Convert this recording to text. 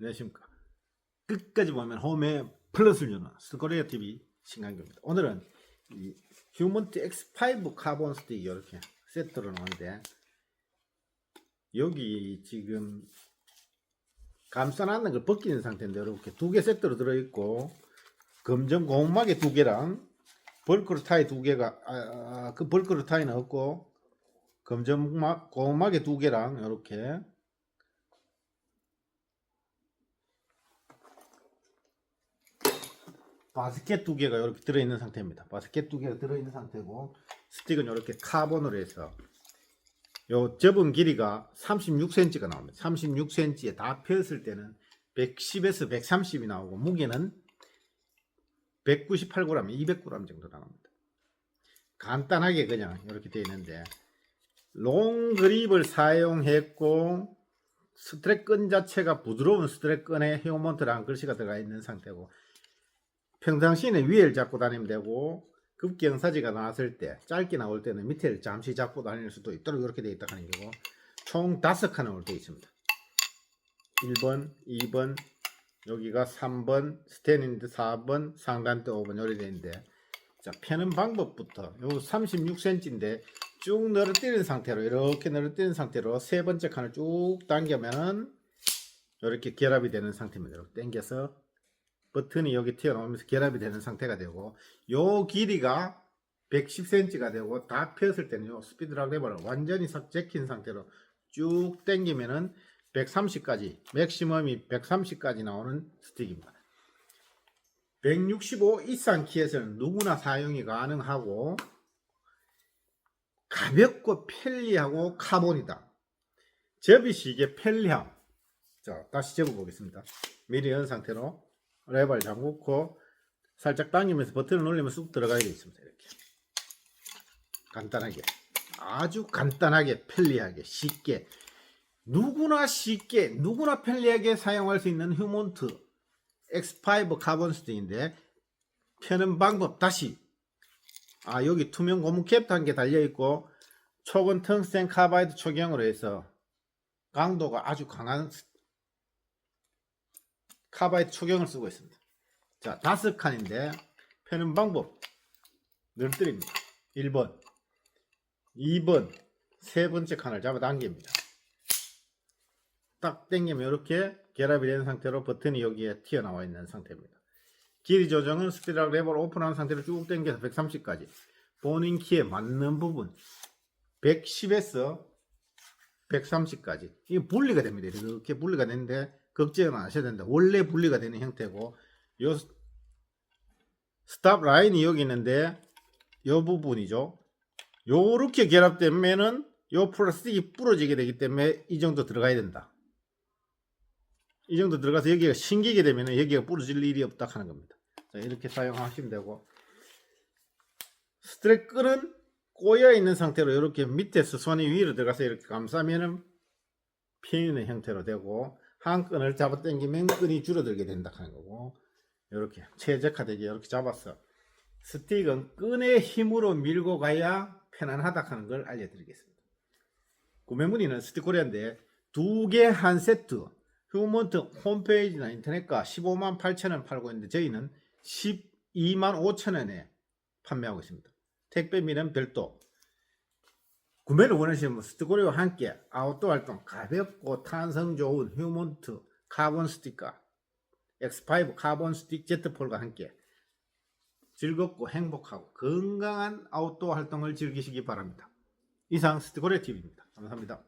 안녕하십니까. 끝까지 보면 홈에 플러스를 주는 스코리아 TV 신강규입니다. 오늘은 이 휴먼트 X5 카본 스틱 이렇게 세트로 나오는데 여기 지금 감싸놨는 걸 벗기는 상태인데 이렇게 두 개 세트로 들어있고 검정 고막에 두 개랑 벌크로 타이 두 개가 아, 아, 그 벌크로 타이는 없고 검정 막 고막에 두 개랑 이렇게 바스켓 두 개가 이렇게 들어있는 상태입니다. 바스켓 두 개가 들어있는 상태고 스틱은 이렇게 카본으로 해서 요 접은 길이가 36cm가 나옵니다. 36cm에 다 폈을 때는 110에서 130이 나오고 무게는 198g, 200g 정도 나옵니다. 간단하게 그냥 이렇게 되어 있는데 롱 그립을 사용했고 스트랩 끈 자체가 부드러운 스트랩 끈에 헤어몬트라는 글씨가 들어가 있는 상태고 평상시에는 위를 잡고 다니면 되고 급경사지가 나왔을 때 짧게 나올 때는 밑에를 잠시 잡고 다닐 수도 있도록 이렇게 되어 있다 하는 거고 총 다섯 칸으로 되어 있습니다. 1번 2번 여기가 3번 스탠인데 4번 상단대 5번 요리 되어 있는데 자 펴는 방법부터 요 36cm인데 쭉 늘어뜨린 상태로 이렇게 늘어뜨린 상태로 세 번째 칸을 쭉 당기면은 이렇게 결합이 되는 상태입니다. 이렇게 당겨서 버튼이 여기 튀어나오면서 결합이 되는 상태가 되고 요 길이가 110cm가 되고 다 폈을 때는 요 스피드락 레버를 완전히 싹 제킨 상태로 쭉 당기면은 130까지 맥시멈이 130까지 나오는 스틱입니다. 165 이상 키에서는 누구나 사용이 가능하고 가볍고 편리하고 카본이다. 접이식의 편리함. 자, 다시 접어 보겠습니다. 미리 연 상태로 레버를 잠그고 살짝 당기면서 버튼을 눌리면 쑥 들어가게 되어 있습니다. 이렇게. 간단하게. 아주 간단하게 편리하게 쉽게. 누구나 쉽게 누구나 편리하게 사용할 수 있는 휴몬트 X5 카본 스틱인데 펴는 방법 다시. 아 여기 투명 고무 캡한개 달려 있고 촉은 텅스텐 카바이드 초경으로 해서 강도가 아주 강한 카바이트 초경을 쓰고 있습니다. 자, 다섯 칸인데 펴는 방법 늘뜨립니다. 1번, 2번, 세 번째 칸을 잡아 당깁니다. 딱 당기면 이렇게 결합이 된 상태로 버튼이 여기에 튀어나와 있는 상태입니다. 길이 조정은 스피드락 레버를 오픈한 상태로 쭉 당겨서 130까지 본인 키에 맞는 부분 110에서 130까지 이게 분리가 됩니다. 이렇게 분리가 되는데 걱정은 안 하셔야 된다. 원래 분리가 되는 형태고 요 스탑 라인이 여기 있는데 요 부분이죠. 요렇게 결합되면은 요 플라스틱이 부러지게 되기 때문에 이 정도 들어가야 된다. 이 정도 들어가서 여기가 신기게 되면은 여기가 부러질 일이 없다 하는 겁니다. 자, 이렇게 사용하시면 되고 스트랩 끈은 꼬여 있는 상태로 이렇게 밑에서 손이 위로 들어가서 이렇게 감싸면은 피는 형태로 되고 한 끈을 잡아 당기면 끈이 줄어들게 된다 하는 거고. 이렇게 최적화되게 이렇게 잡았어. 스틱은 끈의 힘으로 밀고 가야 편안하다 하는 걸 알려드리겠습니다. 구매 문의는 스틱코리아인데 두 개 한 세트 휴먼트 홈페이지나 인터넷가 15만 8천원 팔고 있는데 저희는 12만 5천원에 판매하고 있습니다. 택배비는 별도 구매를 원하시면 스티코리와 함께 아웃도어 활동 가볍고 탄성 좋은 휴먼트 카본 스티커 X5 카본 스틱 제트폴과 함께 즐겁고 행복하고 건강한 아웃도어 활동을 즐기시기 바랍니다. 이상 스티코리아 TV입니다. 감사합니다.